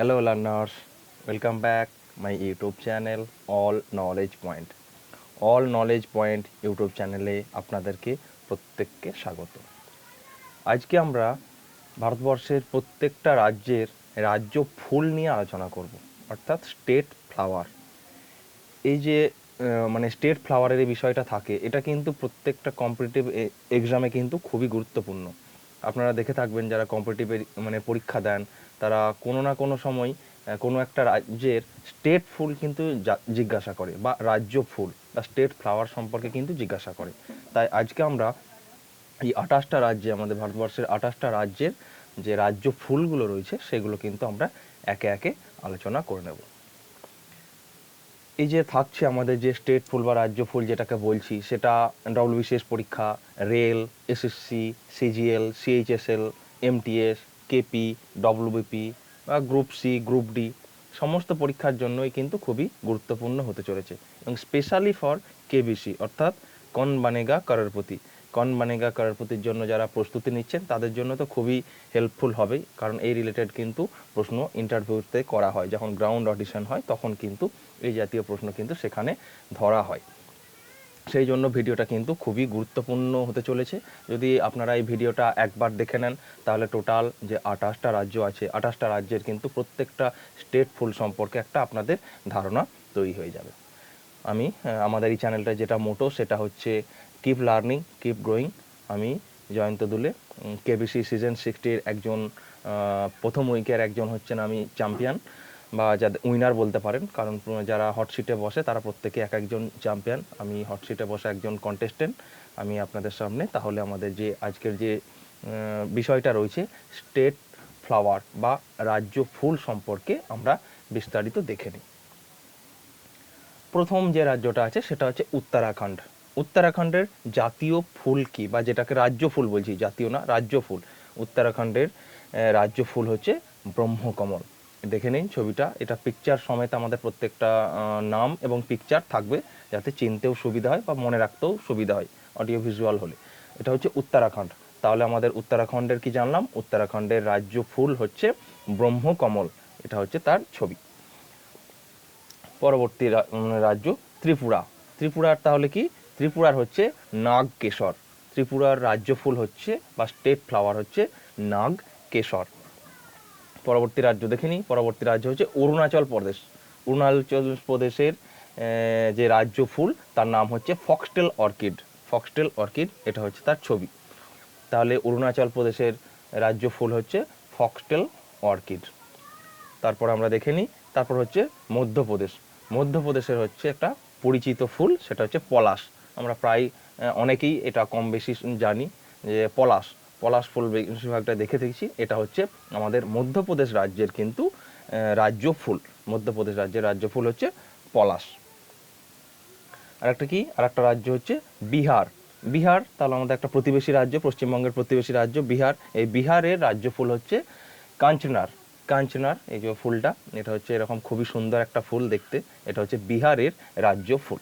Hello learners, welcome back my YouTube channel All Knowledge Point. All Knowledge Point YouTube চ্যানেলে আপনাদেরকে প্রত্যেককে স্বাগত। আজকে আমরা ভারতবর্ষের প্রত্যেকটা রাজ্যের রাজ্য ফুল নিয়ে আলোচনা করব অর্থাৎ স্টেট ফ্লাওয়ার এই যে মানে স্টেট ফ্লাওয়ারের বিষয়টা থাকে এটা কিন্তু প্রত্যেকটা কম্পিটিটিভ এক্সামে কিন্তু খুবই গুরুত্বপূর্ণ। আপনারা দেখে থাকবেন যারা কম্পিটিটিভ মানে পরীক্ষা দেন, তারা কোনো না কোনো সময় কোনো একটা রাজ্যের স্টেট ফুল কিন্তু জিজ্ঞাসা করে বা রাজ্য ফুল বা স্টেট ফ্লাওয়ার সম্পর্কে কিন্তু জিজ্ঞাসা করে। তাই আজকে আমরা এই আঠাশটা রাজ্যে, আমাদের ভারতবর্ষের আঠাশটা রাজ্যের যে রাজ্য ফুলগুলো রয়েছে, সেগুলো কিন্তু আমরা একে একে আলোচনা করে নেব। এই যে থাকছে আমাদের যে স্টেট ফুল বা রাজ্য ফুল যেটাকে বলছি, সেটা ডব্লিউবিসিএস পরীক্ষা rail SSC CGL CHSL MTS KP WBP বা গ্রুপ সি গ্রুপ ডি সমস্ত পরীক্ষার জন্যই কিন্তু খুবই গুরুত্বপূর্ণ হতে চলেছে। এবং স্পেশালি ফর কেবিসি অর্থাৎ কন বানেগা কররপতি কন বানেগা কররপতির জন্য যারা প্রস্তুতি নিচ্ছেন, তাদের জন্য তো খুবই হেল্পফুল হবেই কারণ এই রিলেটেড কিন্তু প্রশ্ন ইন্টারভিউতে করা হয়। যখন গ্রাউন্ড অডিশন হয়, তখন কিন্তু এই জাতীয় প্রশ্ন কিন্তু সেখানে ধরা হয়। সেই জন্য ভিডিওটা কিন্তু খুবই গুরুত্বপূর্ণ হতে চলেছে। যদি আপনারা এই ভিডিওটা একবার দেখে নেন, তাহলে টোটাল যে আঠাশটা রাজ্য আছে, আঠাশটা রাজ্যের কিন্তু প্রত্যেকটা স্টেট ফুল সম্পর্কে একটা আপনাদের ধারণা তৈরি হয়ে যাবে। আমি আমাদের এই চ্যানেলটা যেটা মোটো, সেটা হচ্ছে কিপ লার্নিং কিপ গ্রোয়িং আমি জয়ন্ত দুলে কেবিসি সিজন সিক্সটির একজন প্রথম উইকের একজন হচ্ছেন আমি চ্যাম্পিয়ন বা যাদের উইনার বলতে পারেন। কারণ যারা হট সিটে বসে তারা প্রত্যেকে এক একজন চ্যাম্পিয়ন আমি হট সিটে বসে একজন কন্টেস্টেন্ট আমি আপনাদের সামনে তাহলে আমাদের যে, আজকের যে বিষয়টা রয়েছে স্টেট ফ্লাওয়ার বা রাজ্য ফুল সম্পর্কে আমরা বিস্তারিত দেখে নিই। প্রথম যে রাজ্যটা আছে সেটা হচ্ছে উত্তরাখণ্ড। উত্তরাখণ্ডের জাতীয় ফুল কি? বা যেটাকে রাজ্য ফুল বলছি, জাতীয় না, রাজ্য ফুল। উত্তরাখণ্ডের রাজ্য ফুল হচ্ছে ব্রহ্মকমল। দেখে নিন ছবিটা। এটা পিকচার সমেত আমাদের প্রত্যেকটা নাম এবং পিকচার থাকবে যাতে চিনতেও সুবিধা হয় বা মনে রাখতেও সুবিধা হয় অডিও ভিজুয়াল হলে। এটা হচ্ছে উত্তরাখণ্ড। তাহলে আমাদের উত্তরাখণ্ডের কি জানলাম? উত্তরাখণ্ডের রাজ্য ফুল হচ্ছে ব্রহ্মকমল। এটা হচ্ছে তার ছবি। পরবর্তী রাজ্য ত্রিপুরা। ত্রিপুরার তাহলে কি? ত্রিপুরার হচ্ছে নাগ কেশর ত্রিপুরার রাজ্য ফুল হচ্ছে বা স্টেট ফ্লাওয়ার হচ্ছে নাগ কেশর পরবর্তী রাজ্য দেখে নিই। পরবর্তী রাজ্য হচ্ছে অরুণাচল প্রদেশ। অরুণাচল প্রদেশের যে রাজ্য ফুল, তার নাম হচ্ছে ফক্সটেল অর্কিড ফক্সটেল অর্কিড এটা হচ্ছে তার ছবি। তাহলে অরুণাচল প্রদেশের রাজ্য ফুল হচ্ছে ফক্সটেল অর্কিড তারপর আমরা দেখে নিই। তারপর হচ্ছে মধ্যপ্রদেশ। মধ্যপ্রদেশের হচ্ছে একটা পরিচিত ফুল, সেটা হচ্ছে পলাশ। আমরা প্রায় অনেকেই এটা কম বেশি জানি যে পলাশ পলাশ ফুল বেশিরভাগটা দেখে দেখছি। এটা হচ্ছে আমাদের মধ্যপ্রদেশ রাজ্যের কিন্তু রাজ্য ফুল। মধ্যপ্রদেশ রাজ্যের রাজ্য ফুল হচ্ছে পলাশ। আর একটা কি? আর একটা রাজ্য হচ্ছে বিহার। বিহার তাহলে আমাদের একটা প্রতিবেশী রাজ্য, পশ্চিমবঙ্গের প্রতিবেশী রাজ্য বিহার। এই বিহারের রাজ্য ফুল হচ্ছে কাঞ্চনার। কাঞ্চনার, এই যে ফুলটা, এটা হচ্ছে এরকম খুবই সুন্দর একটা ফুল দেখতে। এটা হচ্ছে বিহারের রাজ্য ফুল।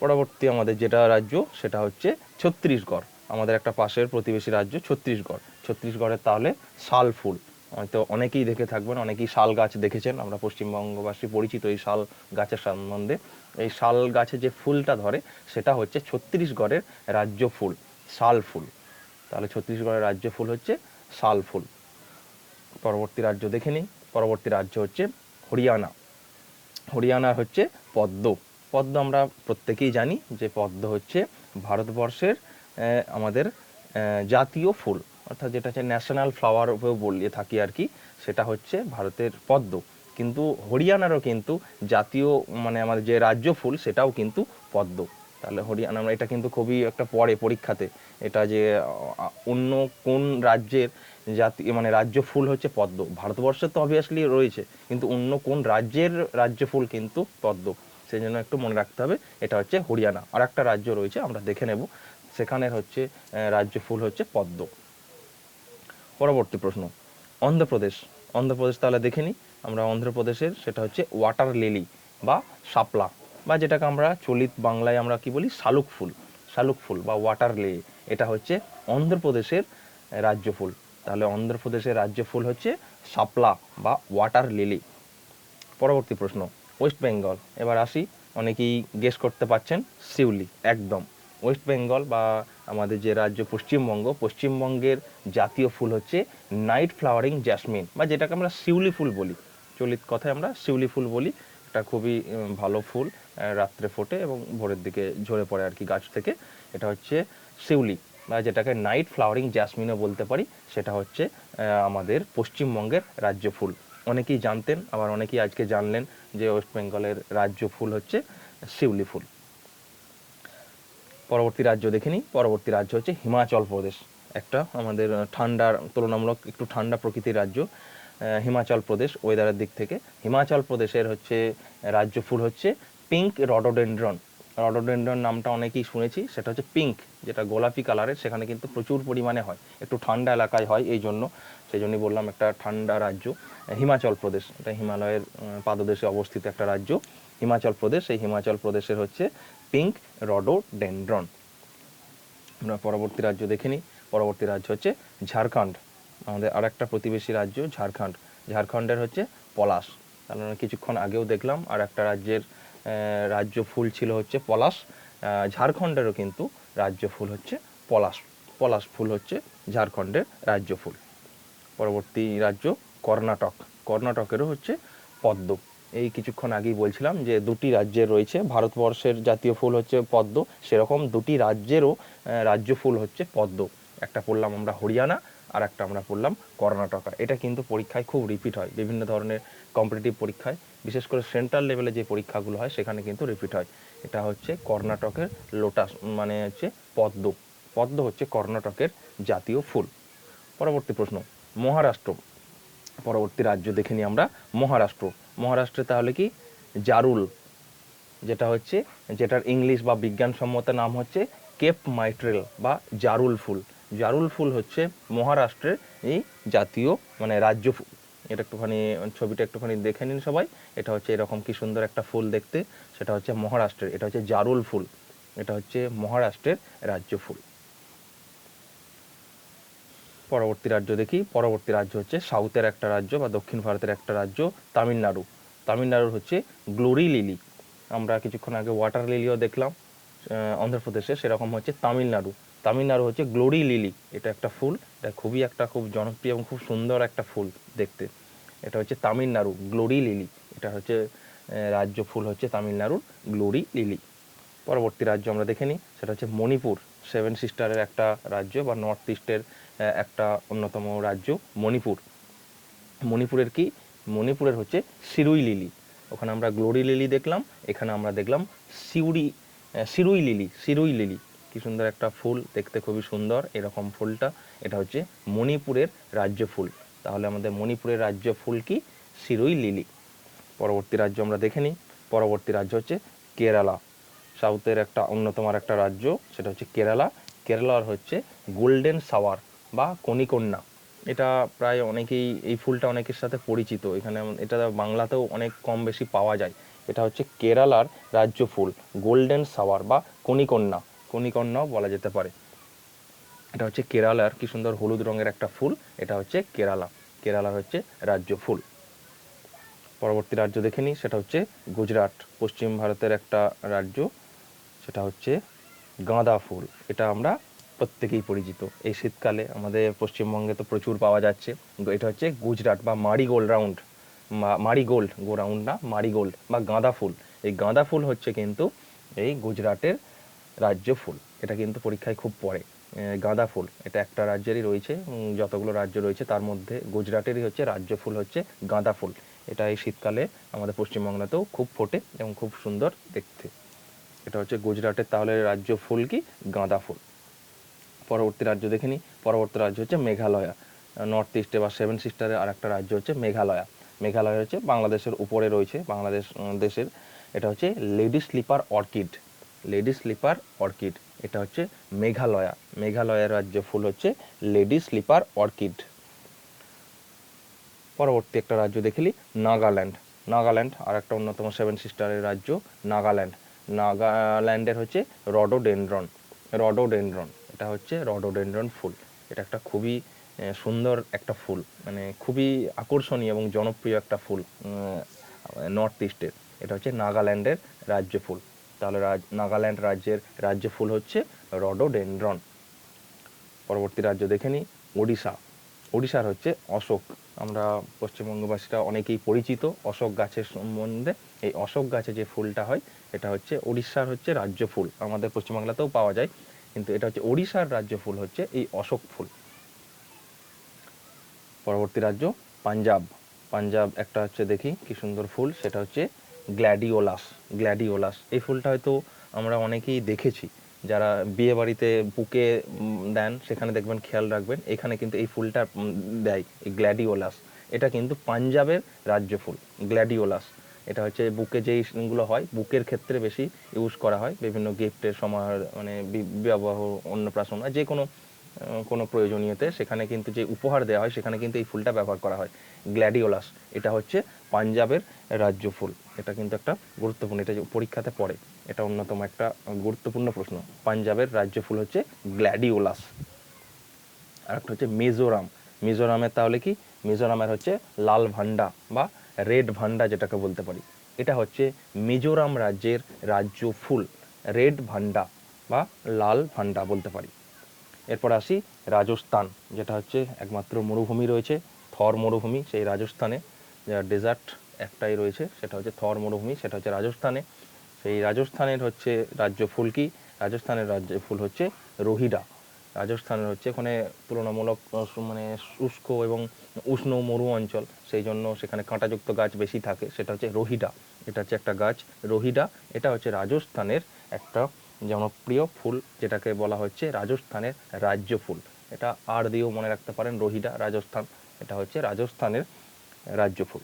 পরবর্তী আমাদের যেটা রাজ্য, সেটা হচ্ছে ছত্তিশগড়। আমাদের একটা পাশের প্রতিবেশী রাজ্য ছত্তিশগড়। ছত্তিশগড়ের তাহলে শাল ফুল। হয়তো অনেকেই দেখে থাকবেন, অনেকেই শাল গাছ দেখেছেন। আমরা পশ্চিমবঙ্গবাসী পরিচিত এই শাল গাছের সম্বন্ধে। এই শাল গাছে যে ফুলটা ধরে, সেটা হচ্ছে ছত্তিশগড়ের রাজ্য ফুল, শাল ফুল। তাহলে ছত্তিশগড়ের রাজ্য ফুল হচ্ছে শাল ফুল। পরবর্তী রাজ্য দেখে নিই। পরবর্তী রাজ্য হচ্ছে হরিয়ানা। হরিয়ানা হচ্ছে পদ্ম। পদ্ম আমরা প্রত্যেকেই জানি যে পদ্ম হচ্ছে ভারতবর্ষের আমাদের জাতীয় ফুল। অর্থাৎ যেটা হচ্ছে ন্যাশনাল ফ্লাওয়ার বলিয়ে থাকি আর কি, সেটা হচ্ছে ভারতের পদ্ম। কিন্তু হরিয়ানারও কিন্তু জাতীয় মানে আমাদের যে রাজ্য ফুল, সেটাও কিন্তু পদ্ম। তাহলে হরিয়ানা, আমরা, এটা কিন্তু খুবই একটা পড়ে পরীক্ষাতে, এটা যে অন্য কোন রাজ্যের জাতি মানে রাজ্য ফুল হচ্ছে পদ্ম। ভারতবর্ষের তো অবভিয়াসলি রয়েছে, কিন্তু অন্য কোন রাজ্যের রাজ্য ফুল কিন্তু পদ্ম। সেই জন্য একটু মনে রাখতে হবে। এটা হচ্ছে হরিয়ানা। আর একটা রাজ্য রয়েছে, আমরা দেখে নেব। সেখানের হচ্ছে রাজ্য ফুল হচ্ছে পদ্ম। পরবর্তী প্রশ্ন। অন্ধ্রপ্রদেশ। অন্ধ্রপ্রদেশ তাহলে দেখে নিই আমরা অন্ধ্রপ্রদেশের, সেটা হচ্ছে ওয়াটার লিলি বা শাপলা বা যেটাকে আমরা চলিত বাংলায় আমরা কি বলি? শালুক ফুল। শালুক ফুল বা ওয়াটার লিলি এটা হচ্ছে অন্ধ্রপ্রদেশের রাজ্য ফুল। তাহলে অন্ধ্রপ্রদেশের রাজ্য ফুল হচ্ছে শাপলা বা ওয়াটার লিলি। পরবর্তী প্রশ্ন। ওয়েস্ট বেঙ্গল এবার আসি, অনেকেই গেস করতে পারছেন, শিউলি, একদম। ওয়েস্ট বেঙ্গল বা আমাদের যে রাজ্য পশ্চিমবঙ্গ, পশ্চিমবঙ্গের জাতীয় ফুল হচ্ছে নাইট ফ্লাওয়ারিং জ্যাসমিন বা যেটাকে আমরা শিউলি ফুল বলি। চলিত কথায় আমরা শিউলি ফুল বলি। এটা খুবই ভালো ফুল রাত্রে ফোটে এবং ভোরের দিকে ঝরে পড়ে আর কি গাছ থেকে। এটা হচ্ছে শিউলি বা যেটাকে নাইট ফ্লাওয়ারিং জ্যাসমিনও বলতে পারি। সেটা হচ্ছে আমাদের পশ্চিমবঙ্গের রাজ্য ফুল। অনেকেই জানতেন, আবার অনেকেই আজকে জানলেন যে ওয়েস্ট বেঙ্গলের রাজ্য ফুল হচ্ছে শিউলি ফুল। পরবর্তী রাজ্য দেখে নিই। পরবর্তী রাজ্য হচ্ছে হিমাচল প্রদেশ। একটা আমাদের ঠান্ডার তুলনামূলক একটু ঠান্ডা প্রকৃতির রাজ্য হিমাচল প্রদেশ ওয়েদারের দিক থেকে। হিমাচল প্রদেশের হচ্ছে রাজ্য ফুল হচ্ছে পিঙ্ক রডোডেন্ড্রন রডোডেন্ড্রন নামটা অনেকেই শুনেছি, সেটা হচ্ছে পিঙ্ক যেটা গোলাপি কালারের সেখানে কিন্তু প্রচুর পরিমাণে হয়। একটু ঠান্ডা এলাকায় হয় এই জন্য, সেই জন্যই বললাম একটা ঠান্ডা রাজ্য, হিমাচল প্রদেশ, এটা হিমালয়ের পাদদেশে অবস্থিত একটা রাজ্য। হিমাচল প্রদেশ, এই হিমাচল প্রদেশের হচ্ছে পিঙ্ক রডোডেন্ড্রন আমরা পরবর্তী রাজ্য দেখে নিই। পরবর্তী রাজ্য হচ্ছে ঝাড়খণ্ড। আমাদের আরেকটা প্রতিবেশী রাজ্য ঝাড়খণ্ড। ঝাড়খণ্ডের হচ্ছে পলাশ। তাহলে কিছুক্ষণ আগেও দেখলাম আর একটা রাজ্যের রাজ্য ফুল ছিল হচ্ছে পলাশ। ঝাড়খণ্ডেরও কিন্তু রাজ্য ফুল হচ্ছে পলাশ। পলাশ ফুল হচ্ছে ঝাড়খণ্ডের রাজ্য ফুল। পরবর্তী রাজ্য কর্ণাটক। কর্ণাটকেরও হচ্ছে পদ্ম। এই কিছুক্ষণ আগেই বলছিলাম যে দুটি রাজ্যের রয়েছে। ভারতবর্ষের জাতীয় ফুল হচ্ছে পদ্ম। সেরকম দুটি রাজ্যেরও রাজ্য ফুল হচ্ছে পদ্ম। একটা পড়লাম আমরা হরিয়ানা আর একটা আমরা পড়লাম কর্ণাটকা। এটা কিন্তু পরীক্ষায় খুব রিপিট হয়। বিভিন্ন ধরনের কম্পিটিটিভ পরীক্ষায় বিশেষ করে সেন্ট্রাল লেভেলে যে পরীক্ষাগুলো হয়, সেখানে কিন্তু রিপিট হয়। এটা হচ্ছে কর্ণাটকের লোটাস মানে হচ্ছে পদ্ম। পদ্ম হচ্ছে কর্ণাটকের জাতীয় ফুল। পরবর্তী প্রশ্ন, মহারাষ্ট্র। পরবর্তী রাজ্য দেখে নিই আমরা, মহারাষ্ট্র। মহারাষ্ট্রে তাহলে কি? জারুল, যেটা হচ্ছে, যেটার ইংলিশ বা বিজ্ঞানসম্মত নাম হচ্ছে কেপ মাইট্রেল বা জারুল ফুল। জারুল ফুল হচ্ছে মহারাষ্ট্রের এই জাতীয় মানে রাজ্য ফুল এটা একটুখানি, ছবিটা একটুখানি দেখে নিন সবাই। এটা হচ্ছে এরকম কি সুন্দর একটা ফুল দেখতে। সেটা হচ্ছে মহারাষ্ট্রের, এটা হচ্ছে জারুল ফুল। এটা হচ্ছে মহারাষ্ট্রের রাজ্য ফুল। পরবর্তী রাজ্য দেখি। পরবর্তী রাজ্য হচ্ছে সাউথের একটা রাজ্য বা দক্ষিণ ভারতের একটা রাজ্য, তামিলনাড়ু। তামিলনাড়ুর হচ্ছে গ্লোরি লিলি। আমরা কিছুক্ষণ আগে ওয়াটার লিলিও দেখলাম অন্ধ্রপ্রদেশে। সেরকম হচ্ছে তামিলনাড়ু। তামিলনাড়ু হচ্ছে গ্লোরি লিলি এটা একটা ফুল। এটা খুবই একটা খুব জনপ্রিয় এবং খুব সুন্দর একটা ফুল দেখতে। এটা হচ্ছে তামিলনাড়ু গ্লোরি লিলি এটা হচ্ছে রাজ্য ফুল হচ্ছে তামিলনাড়ুর গ্লোরি লিলি পরবর্তী রাজ্য আমরা দেখে নিই সেটা হচ্ছে মণিপুর। সেভেন সিস্টারের একটা রাজ্য বা নর্থ ইস্টের একটা অন্যতম রাজ্য মণিপুর। মণিপুরের কি? মণিপুরের হচ্ছে সিরুই লিলি ওখানে আমরা গ্লোরি লিলি দেখলাম এখানে আমরা দেখলাম আহ, সিরুই লিলি সিরুই লিলি কি সুন্দর একটা ফুল, দেখতে খুবই সুন্দর। এরকম ফুলটা, এটা হচ্ছে মণিপুরের রাজ্য ফুল। তাহলে আমাদের মণিপুরের রাজ্য ফুল কি? সিরুই লিলি। পরবর্তী রাজ্য আমরা দেখে নিই। পরবর্তী রাজ্য হচ্ছে কেরালা। সাউথের একটা অন্যতম আর একটা রাজ্য, সেটা হচ্ছে কেরালা। কেরালার হচ্ছে গোল্ডেন সাওয়ার বা কনিকন্যা এটা প্রায় অনেকেই, এই ফুলটা অনেকের সাথে পরিচিত। এখানে এটা বাংলাতেও অনেক কম বেশি পাওয়া যায়। এটা হচ্ছে কেরালার রাজ্য ফুল, গোল্ডেন সাওয়ার বা কনিকন্যা কনিকন্যাও বলা যেতে পারে। এটা হচ্ছে কেরালার কি সুন্দর হলুদ রঙের একটা ফুল। এটা হচ্ছে কেরালা। কেরালার হচ্ছে রাজ্য ফুল। পরবর্তী রাজ্য দেখে নিই, সেটা হচ্ছে গুজরাট, পশ্চিম ভারতের একটা রাজ্য। সেটা হচ্ছে গাঁদা ফুল। এটা আমরা প্রত্যেকেই পরিচিত। এই শীতকালে আমাদের পশ্চিমবঙ্গে তো প্রচুর পাওয়া যাচ্ছে। এটা হচ্ছে গুজরাট বা marigold round. Marigold, go round না, মারিগোল্ড বা গাঁদা ফুল। এই গাঁদা ফুল হচ্ছে কিন্তু এই গুজরাটের রাজ্য ফুল। এটা কিন্তু পরীক্ষায় খুব পড়ে। গাঁদা ফুল। এটা একটা রাজ্যেরই রয়েছে। যতগুলো রাজ্য রয়েছে, তার মধ্যে গুজরাটেরই হচ্ছে রাজ্য ফুল হচ্ছে গাঁদা ফুল। এটা এই শীতকালে আমাদের পশ্চিমবাংলাতেও খুব ফোটে এবং খুব সুন্দর দেখতে। এটা হচ্ছে গুজরাটের তাহলে রাজ্য ফুল কি? গাঁদা ফুল। পরবর্তী রাজ্য দেখে নিই। পরবর্তী রাজ্য হচ্ছে মেঘালয়া। নর্থ ইস্টে বা সেভেন সিস্টারের আর একটা রাজ্য হচ্ছে মেঘালয়া। মেঘালয় হচ্ছে বাংলাদেশের উপরে রয়েছে, বাংলাদেশ দেশের। এটা হচ্ছে lady slipper orchid. Lady slipper orchid. এটা হচ্ছে মেঘালয়া। মেঘালয়ের রাজ্য ফুল হচ্ছে লেডি স্লিপার অর্কিড। পরবর্তী একটা রাজ্য দেখিলি নাগাল্যান্ড। নাগাল্যান্ড আর একটা অন্যতম সেভেন সিস্টারের রাজ্য, নাগাল্যান্ড। নাগাল্যান্ডের হচ্ছে রডোডেনড্রন। রডোডেনড্রন, এটা হচ্ছে রডোডেনড্রন ফুল। এটা একটা খুবই সুন্দর একটা ফুল মানে খুবই আকর্ষণীয় এবং জনপ্রিয় একটা ফুল নর্থ ইস্টের এটা হচ্ছে নাগাল্যান্ডের রাজ্য ফুল। তাহলে নাগাল্যান্ড রাজ্যের রাজ্য ফুল হচ্ছে রডোডেন্ড্রন। পরবর্তী রাজ্য দেখে নিই, ওড়িশা। ওড়িশার হচ্ছে অশোক। আমরা পশ্চিমবঙ্গবাসীরা অনেকেই পরিচিত, অশোক গাছের সম্বন্ধে। এই অশোক গাছে যে ফুলটা হয়, এটা হচ্ছে ওড়িশার হচ্ছে রাজ্য ফুল আমাদের পশ্চিমবাংলাতেও পাওয়া যায়, কিন্তু এটা হচ্ছে ওড়িশার রাজ্য ফুল হচ্ছে এই অশোক ফুল। পরবর্তী রাজ্য, পাঞ্জাব। পাঞ্জাব একটা হচ্ছে দেখি, কি সুন্দর ফুল, সেটা হচ্ছে গ্ল্যাডিওলাস গ্ল্যাডিওলাস। এই ফুলটা হয়তো আমরা অনেকেই দেখেছি। যারা বিয়ে বাড়িতে বুকে দেন, সেখানে দেখবেন, খেয়াল রাখবেন, এখানে কিন্তু এই ফুলটা দেয়, এই গ্ল্যাডিওলাস। এটা কিন্তু পাঞ্জাবের রাজ্য ফুল, গ্ল্যাডিওলাস। এটা হচ্ছে বুকে যেই গুলো হয়, বুকের ক্ষেত্রে বেশি ইউজ করা হয়। বিভিন্ন গিফটের সময় মানে বিবাহ, অন্নপ্রাশন যে কোনো কোনো প্রয়োজনীয়তে সেখানে কিন্তু যে উপহার দেওয়া হয় সেখানে কিন্তু এই ফুলটা ব্যবহার করা হয়। গ্ল্যাডিওলাস, এটা হচ্ছে পাঞ্জাবের রাজ্য ফুল। এটা কিন্তু একটা গুরুত্বপূর্ণ, এটা পরীক্ষাতে পড়ে। এটা অন্যতম একটা গুরুত্বপূর্ণ প্রশ্ন। পাঞ্জাবের রাজ্য ফুল হচ্ছে গ্ল্যাডিওলাস। আর একটা হচ্ছে মিজোরাম। মিজোরামের তাহলে কি? মিজোরামের হচ্ছে লাল ভান্ডা বা রেড ভান্ডা যেটাকে বলতে পারি। এটা হচ্ছে মিজোরাম রাজ্যের রাজ্য ফুল। রেড ভান্ডা বা লাল ভান্ডা বলতে পারি। এরপর আসি রাজস্থান, যেটা হচ্ছে একমাত্র মরুভূমি রয়েছে, থর মরুভূমি, সেই রাজস্থানে যার ডেজার্ট একটাই রয়েছে, সেটা হচ্ছে থর মরুভূমি, সেটা হচ্ছে রাজস্থানে। সেই রাজস্থানের হচ্ছে রাজ্য ফুল কি? রাজস্থানের রাজ্য ফুল হচ্ছে রোহিডা। রাজস্থানের হচ্ছে ওখানে তুলনামূলক মানে শুষ্ক এবং উষ্ণ মরু অঞ্চল, সেই জন্য সেখানে কাঁটাযুক্ত গাছ বেশি থাকে, সেটা হচ্ছে রোহিডা। এটা হচ্ছে একটা গাছ রোহিডা, এটা হচ্ছে রাজস্থানের একটা জনপ্রিয় ফুল, যেটাকে বলা হচ্ছে রাজস্থানের রাজ্য ফুল। এটা আর দিয়েও মনে রাখতে পারেন, রোহিডা রাজস্থান। এটা হচ্ছে রাজস্থানের রাজ্য ফুল।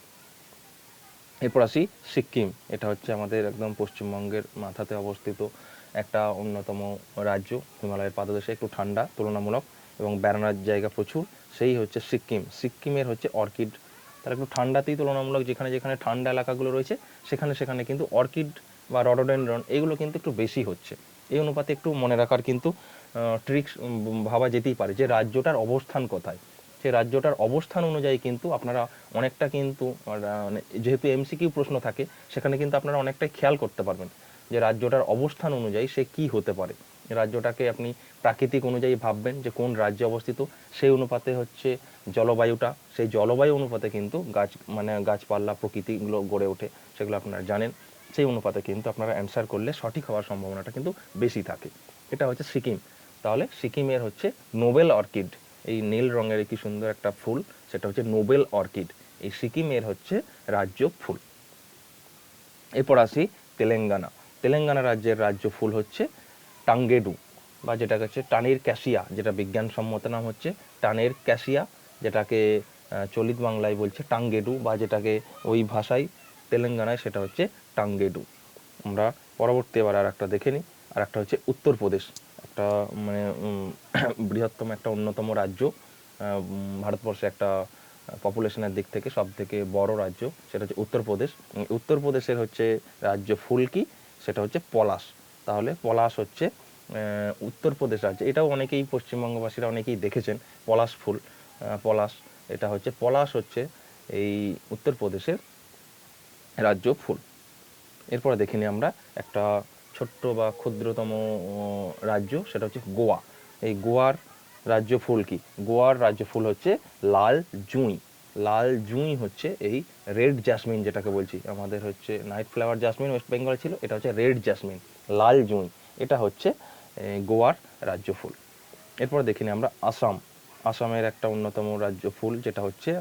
এরপর আসি সিকিম। এটা হচ্ছে আমাদের একদম পশ্চিমবঙ্গের মাথাতে অবস্থিত একটা অন্যতম রাজ্য। হিমালয়ের পাদদেশে একটু ঠান্ডা, তুলনামূলক, এবং বেড়ানোর জায়গা প্রচুর। সেই হচ্ছে সিকিম। সিকিমের হচ্ছে অর্কিড। তার একটু ঠান্ডাতেই তুলনামূলক যেখানে যেখানে ঠান্ডা এলাকাগুলো রয়েছে, সেখানে সেখানে কিন্তু অর্কিড বা রডোডেন্ড্রন, এগুলো কিন্তু একটু বেশি হচ্ছে। এই অনুপাতে একটু মনে রাখার কিন্তু ট্রিক্স ভাবা যেতেই পারে যে রাজ্যটার অবস্থান কোথায়। সেই রাজ্যটার অবস্থান অনুযায়ী কিন্তু আপনারা অনেকটা কিন্তু মানে যেহেতু এমসিকিউ প্রশ্ন থাকে, সেখানে কিন্তু আপনারা অনেকটাই খেয়াল করতে পারবেন যে রাজ্যটার অবস্থান অনুযায়ী সে কি হতে পারে। রাজ্যটাকে আপনি প্রাকৃতিক অনুযায়ী ভাববেন যে কোন রাজ্যে অবস্থিত, সেই অনুপাতে হচ্ছে জলবায়ুটা। সেই জলবায়ু অনুপাতে কিন্তু গাছ মানে গাছপালা, প্রকৃতিগুলো গড়ে ওঠে, সেগুলো আপনারা জানেন। সেই অনুপাতে কিন্তু আপনারা অ্যান্সার করলে সঠিক হওয়ার সম্ভাবনাটা কিন্তু বেশি থাকে। এটা হচ্ছে সিকিম। তাহলে সিকিমের হচ্ছে নোবেল অর্কিড, এই নীল রঙের কি সুন্দর একটা ফুল, সেটা হচ্ছে নোবেল অর্কিড। এই সিকিমের হচ্ছে রাজ্য ফুল। এরপর আসি তেলেঙ্গানা। তেলেঙ্গানা রাজ্যের রাজ্য ফুল হচ্ছে টাঙ্গেডু, বা যেটাকে হচ্ছে টানের ক্যাশিয়া, যেটা বিজ্ঞানসম্মত নাম হচ্ছে টানের ক্যাশিয়া, যেটাকে চলিত বাংলায় বলছে টাঙ্গেডু, বা যেটাকে ওই ভাষায় তেলেঙ্গানায়, সেটা হচ্ছে টাঙ্গেডু। আমরা পরবর্তী এবার আর একটা দেখে নিই, আর একটা হচ্ছে উত্তরপ্রদেশ। একটা মানে বৃহত্তম একটা অন্যতম রাজ্য ভারতবর্ষে একটা পপুলেশনের দিক থেকে সব থেকে বড় রাজ্য, সেটা হচ্ছে উত্তরপ্রদেশ। উত্তরপ্রদেশের হচ্ছে রাজ্য ফুল কি? সেটা হচ্ছে পলাশ। তাহলে পলাশ হচ্ছে উত্তরপ্রদেশ রাজ্য। এটাও অনেকেই পশ্চিমবঙ্গবাসীরা অনেকেই দেখেছেন, পলাশ ফুল পলাশ। এটা হচ্ছে, পলাশ হচ্ছে এই উত্তরপ্রদেশের রাজ্য ফুল। এরপরে দেখে নিই আমরা একটা ছোট্ট বা ক্ষুদ্রতম রাজ্য, সেটা হচ্ছে গোয়া। এই গোয়ার রাজ্য ফুল কি? গোয়ার রাজ্য ফুল হচ্ছে লাল জুঁই। লাল জুঁই হচ্ছে এই রেড জাসমিন যেটাকে বলছি। আমাদের হচ্ছে নাইট ফ্লাওয়ার জাসমিন, ওয়েস্ট বেঙ্গলে ছিল, এটা হচ্ছে রেড জাসমিন, লাল জুঁই। এটা হচ্ছে গোয়ার রাজ্য ফুল। এরপর দেখে নিই আমরা আসাম। আসামের একটা অন্যতম রাজ্য ফুল, যেটা হচ্ছে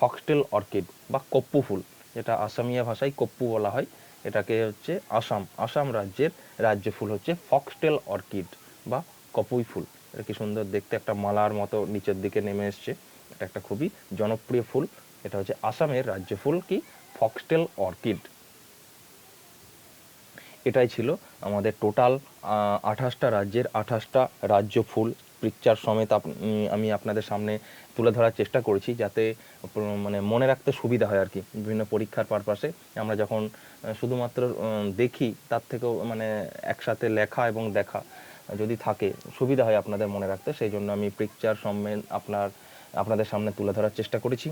ফক্সটেল অর্কিড বা কপ্পু ফুল। যেটা আসামিয়া ভাষায় কপ্পু বলা হয়। এটাকে হচ্ছে আসাম। আসাম রাজ্যের রাজ্য ফুল হচ্ছে ফক্সটেল অর্কিড বা কপুই ফুল। এটা কি সুন্দর দেখতে, একটা মালার মতো নিচের দিকে নেমে এসছে। এটা একটা খুবই জনপ্রিয় ফুল। এটা হচ্ছে আসামের রাজ্য ফুল কি? Foxtail orchid. এটাই ছিল আমাদের টোটাল আঠাশটা রাজ্যের আঠাশটা রাজ্য ফুল। পিকচার সমেত আমি আপনাদের সামনে তুলে ধরার চেষ্টা করেছি যাতে মানে মনে রাখতে সুবিধা হয় আর কি, বিভিন্ন পরীক্ষার পারপাসে। আমরা যখন শুধুমাত্র দেখি, তার থেকেও মানে একসাথে লেখা এবং দেখা যদি থাকে, সুবিধা হয় আপনাদের মনে রাখতে, সেই জন্য আমি পিকচার সমেত আপনার, আপনাদের সামনে তুলে ধরার চেষ্টা করেছি।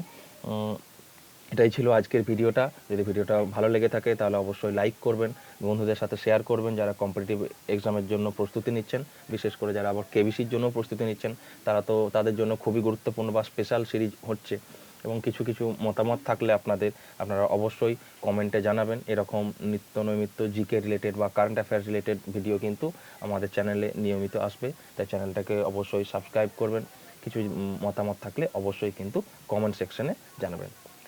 এটাই ছিল আজকের ভিডিওটা। যদি ভিডিওটা ভালো লেগে থাকে, তাহলে অবশ্যই লাইক করবেন, বন্ধুদের সাথে শেয়ার করবেন, যারা কম্পিটিটিভ এক্সামের জন্য প্রস্তুতি নিচ্ছেন, বিশেষ করে যারা আবার কেবিসির জন্য প্রস্তুতি নিচ্ছেন, তারা তো তাদের জন্য খুবই গুরুত্বপূর্ণ বা স্পেশাল সিরিজ হচ্ছে। এবং কিছু কিছু মতামত থাকলে আপনাদের, আপনারা অবশ্যই কমেন্টে জানাবেন। এরকম নিত্য নৈমিত্য জিকে রিলেটেড বা কারেন্ট অ্যাফেয়ার্স রিলেটেড ভিডিও কিন্তু আমাদের চ্যানেলে নিয়মিত আসবে। তাই চ্যানেলটাকে অবশ্যই সাবস্ক্রাইব করবেন। কিছু মতামত থাকলে অবশ্যই কিন্তু কমেন্ট সেকশনে জানাবেন।